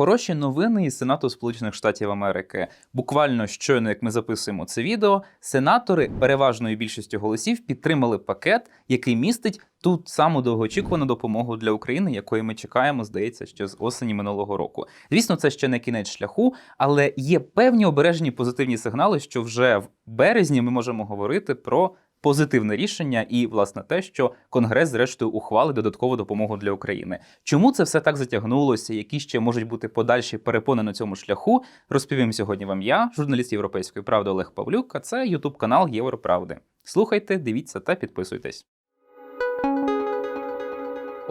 Хороші новини із Сенату Сполучених Штатів Америки. Буквально щойно, як ми записуємо це відео, сенатори переважною більшістю голосів підтримали пакет, який містить ту саму довгоочікувану допомогу для України, якої ми чекаємо, здається, ще з осені минулого року. Звісно, це ще не кінець шляху, але є певні обережні позитивні сигнали, що вже в березні ми можемо говорити про. Позитивне рішення і власне те, що Конгрес, зрештою, ухвалить додаткову допомогу для України. Чому це все так затягнулося? Які ще можуть бути подальші перепони на цьому шляху? Розповім сьогодні вам я, журналіст Європейської правди Олег Павлюк. А це Ютуб канал Європравди. Слухайте, дивіться та підписуйтесь.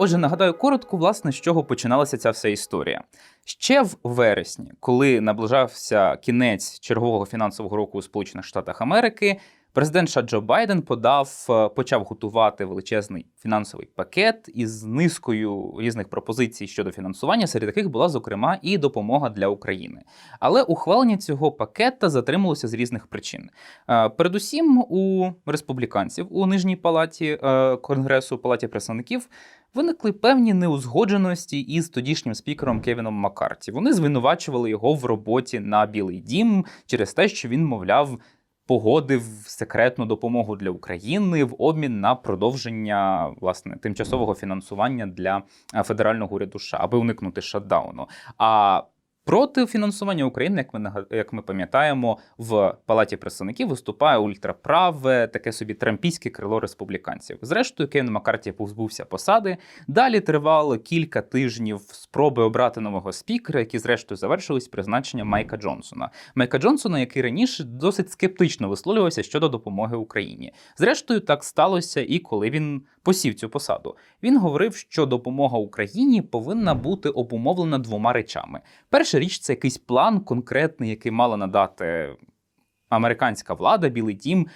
Отже, нагадаю коротко, власне, з чого починалася ця вся історія. Ще в вересні, коли наближався кінець чергового фінансового року у Сполучених Штатах Америки, президент США Байден подав, е, почав готувати величезний фінансовий пакет із низкою різних пропозицій щодо фінансування, серед яких була зокрема і допомога для України. Але ухвалення цього пакета затрималося з різних причин. Е, Передусім, у республіканців у нижній палаті е, Конгресу, палаті представників. Виникли певні неузгодженості із тодішнім спікером Кевіном Маккарті. Вони звинувачували його в роботі на Білий Дім через те, що він, мовляв, погодив секретну допомогу для України в обмін на продовження власне тимчасового фінансування для е, федерального уряду США, аби уникнути шатдауну. А Проти фінансування України, як ми як ми пам'ятаємо, в палаті представників виступає ультраправе, таке собі трампійське крило республіканців. Зрештою, Кевін Маккарті позбувся посади. Далі тривало кілька тижнів спроби обрати нового спікера, які зрештою завершились призначенням Майка Джонсона. Майка Джонсона, який раніше досить скептично висловлювався щодо допомоги Україні. Зрештою, так сталося і коли він посів цю посаду. Він говорив, що допомога Україні повинна бути обумовлена двома речами. Перша річ це якийсь план конкретний, який мала надати. Американська влада, Білий Дім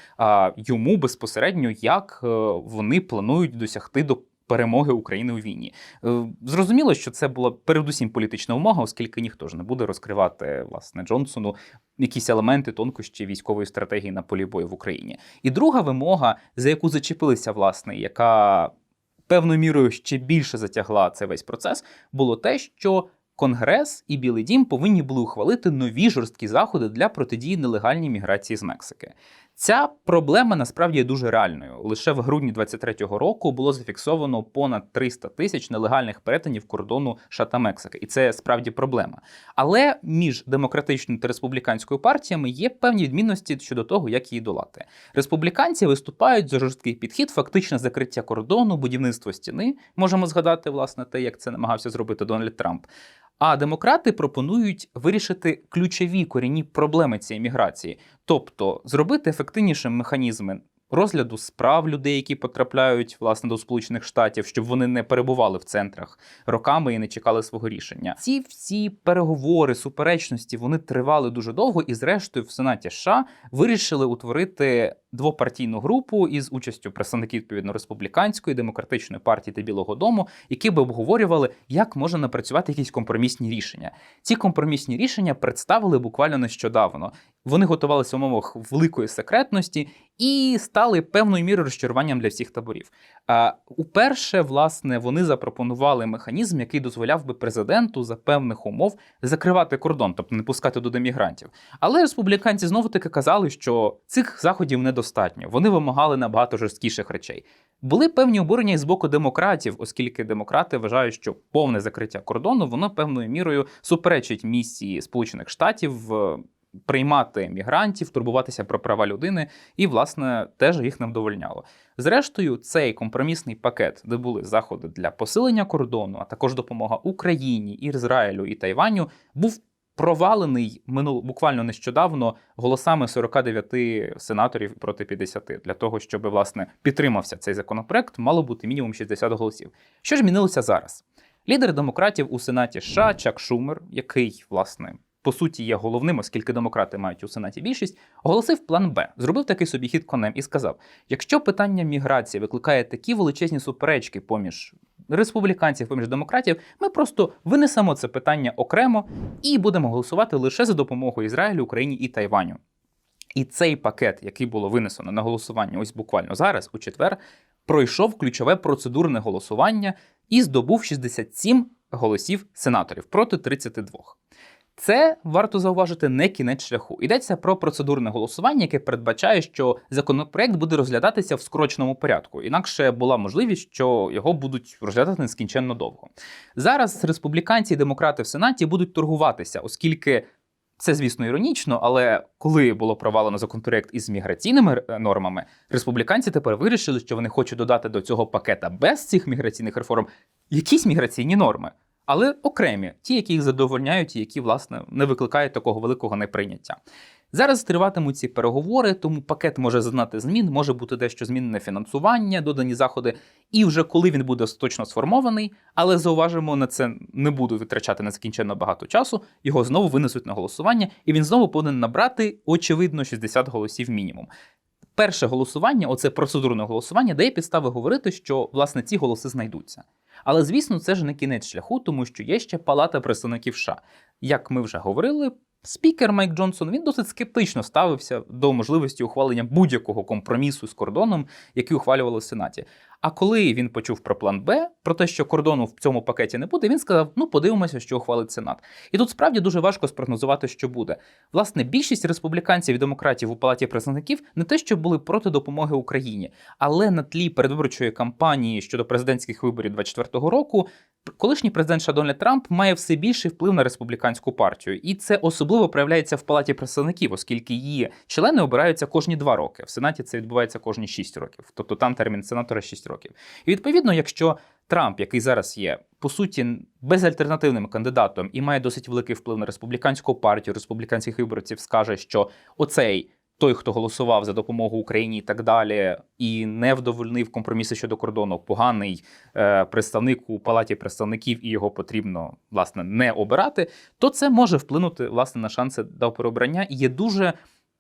йому безпосередньо, як е, вони планують досягти до перемоги України у війні. Е, Зрозуміло, що це була передусім політична вимога, оскільки ніхто ж не буде розкривати власне Джонсону якісь елементи тонкощі військової стратегії на полі бою в Україні. І друга вимога, за яку зачепилися, власне, яка певною мірою ще більше затягла цей весь процес, було те, що Конгрес і Білий Дім повинні були ухвалити нові жорсткі заходи для протидії нелегальній міграції з Мексики. Ця проблема насправді є дуже реальною. Лише в грудні 23-го року було зафіксовано понад 300 тисяч нелегальних перетинів кордону США та Мексики, і це справді проблема. Але між демократичною та республіканською партіями є певні відмінності щодо того, як її долати. Республіканці виступають за жорсткий підхід, фактичне закриття кордону, будівництво стіни. Можемо згадати власне те, як це намагався зробити Дональд Трамп. А демократи пропонують вирішити ключові корінні проблеми цієї міграції, тобто зробити ефективнішим механізми розгляду справ людей, які потрапляють власне до Сполучених Штатів, щоб вони не перебували в центрах роками і не чекали свого рішення. Ці всі переговори, суперечності вони тривали дуже довго, і зрештою в Сенаті США вирішили утворити двопартійну групу із участю представників відповідно республіканської, демократичної партії та Білого Дому, які би обговорювали, як можна напрацювати якісь компромісні рішення. Ці компромісні рішення представили буквально нещодавно. Вони готувалися в умовах великої секретності і стали певною мірою розчаруванням для всіх таборів. А уперше, власне, вони запропонували механізм, який дозволяв би президенту за певних умов закривати кордон, тобто не пускати туди мігрантів. Але республіканці знову таки казали, що цих заходів недостатньо. Вони вимагали набагато жорсткіших речей. Були певні обурення і з боку демократів, оскільки демократи вважають, що повне закриття кордону воно певною мірою суперечить місії Сполучених Штатів. е, Приймати мігрантів, турбуватися про права людини, і, власне, теж їх не вдовольняло. Зрештою, цей компромісний пакет, де були заходи для посилення кордону, а також допомога Україні, Ізраїлю і Тайваню, був провалений минул буквально нещодавно голосами 49 сенаторів проти 50. Для того, щоб власне підтримався цей законопроект, мало бути мінімум 60 голосів. Що ж змінилося зараз? Лідер демократів у Сенаті США Чак Шумер, який власне. По суті, є головним, оскільки демократи мають у сенаті більшість, оголосив план Б, зробив такий собі хід конем і сказав: якщо питання міграції викликає такі величезні суперечки поміж республіканців, поміж демократів, ми просто винесемо це питання окремо і будемо голосувати лише за допомогою Ізраїлю, Україні і Тайваню. І цей пакет, який було винесено на голосування, ось буквально зараз, у четвер, пройшов ключове процедурне голосування і здобув 67 голосів сенаторів проти 32. Це варто зауважити не кінець шляху. Йдеться про процедурне голосування, яке передбачає, що законопроект буде розглядатися в скороченому порядку. Інакше була можливість, що його будуть розглядати нескінченно довго. Зараз республіканці і демократи в сенаті будуть торгуватися, оскільки це, звісно, іронічно, але коли було провалено законопроект із міграційними е, нормами, республіканці тепер вирішили, що вони хочуть додати до цього пакета без цих міграційних реформ якісь міграційні норми. Але окремі, ті, які їх задовольняють, і які, власне, не викликають такого великого неприйняття. Зараз триватимуть ці переговори, тому пакет може зазнати змін, може бути дещо змінене фінансування, додані заходи. І вже коли він буде остаточно сформований, але зауважимо, на це не буду витрачати нескінченно багато часу. Його знову винесуть на голосування, і він знову повинен набрати очевидно 60 голосів мінімум. Перше голосування, оце процедурне голосування, дає підстави говорити, що власне ці голоси знайдуться. Але звісно, це ж не кінець шляху, тому що є ще Палата представників США. Як ми вже говорили, спікер Майк Джонсон він досить скептично ставився до можливості ухвалення будь-якого компромісу з кордоном, який ухвалювали в Сенаті. А коли він почув про план Б, про те, що кордону в цьому пакеті не буде, він сказав: ну подивимося, що ухвалить Сенат. І тут справді дуже важко спрогнозувати, що буде. Власне, більшість республіканців і демократів у палаті представників не те, що були проти допомоги Україні, але на тлі передвиборчої кампанії щодо президентських виборів 24-го року. Колишній президент Дональд Трамп має все більший вплив на республіканську партію, і це особливо проявляється в палаті представників, оскільки її члени обираються кожні два роки. В сенаті це відбувається кожні 6 років, тобто там термін сенатора 6 років. І відповідно, якщо Трамп, який зараз є по суті безальтернативним кандидатом і має досить великий вплив на республіканську партію, республіканських виборців, скаже, що оцей. Той, хто голосував за допомогу Україні і так далі, і не вдовольнив компроміси щодо кордону, поганий е, представник у палаті представників, і його потрібно власне не обирати, то це може вплинути власне на шанси до переобрання і є дуже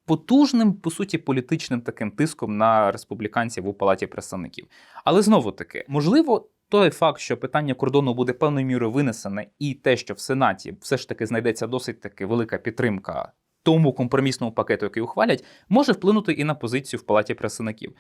потужним, по суті, політичним таким тиском на республіканців у палаті представників. Але знову таки, можливо. Той факт, що питання кордону буде певною мірою винесене, і те, що в Сенаті все ж таки знайдеться досить таки велика підтримка тому компромісному пакету, який ухвалять, може вплинути і на позицію в палаті представників.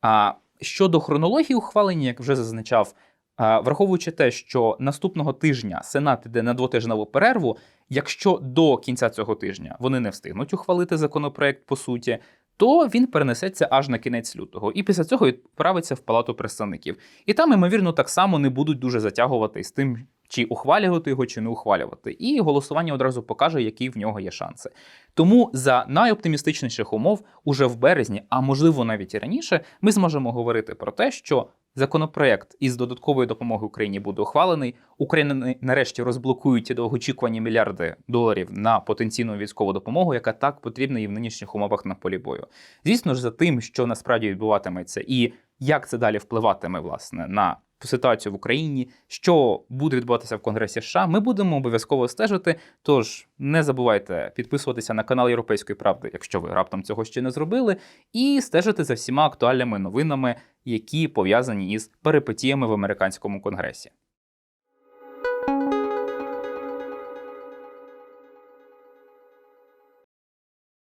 А щодо хронології ухвалення, як вже зазначав, враховуючи те, що наступного тижня Сенат іде на двотижневу перерву, якщо до кінця цього тижня вони не встигнуть ухвалити законопроект по суті. То він перенесеться аж на кінець лютого, і після цього відправиться в палату представників. І там, ймовірно, так само не будуть дуже затягувати з тим, чи ухвалювати його, чи не ухвалювати. І голосування одразу покаже, які в нього є шанси. Тому за найоптимістичніших умов, уже в березні, а можливо навіть і раніше, ми зможемо говорити про те, що законопроект із додаткової допомоги Україні буде ухвалений. Україна нарешті розблокують ті довгоочікувані мільярди доларів на потенційну військову допомогу, яка так потрібна і в нинішніх умовах на полі бою. Звісно ж, за тим, що насправді відбуватиметься, і як це далі впливатиме власне на ситуацію в Україні, що буде відбуватися в Конгресі США, ми будемо обов'язково стежити. Тож не забувайте підписуватися на канал Європейської правди, якщо ви раптом цього ще не зробили, і стежити за всіма актуальними новинами, які пов'язані із перипетіями в американському конгресі.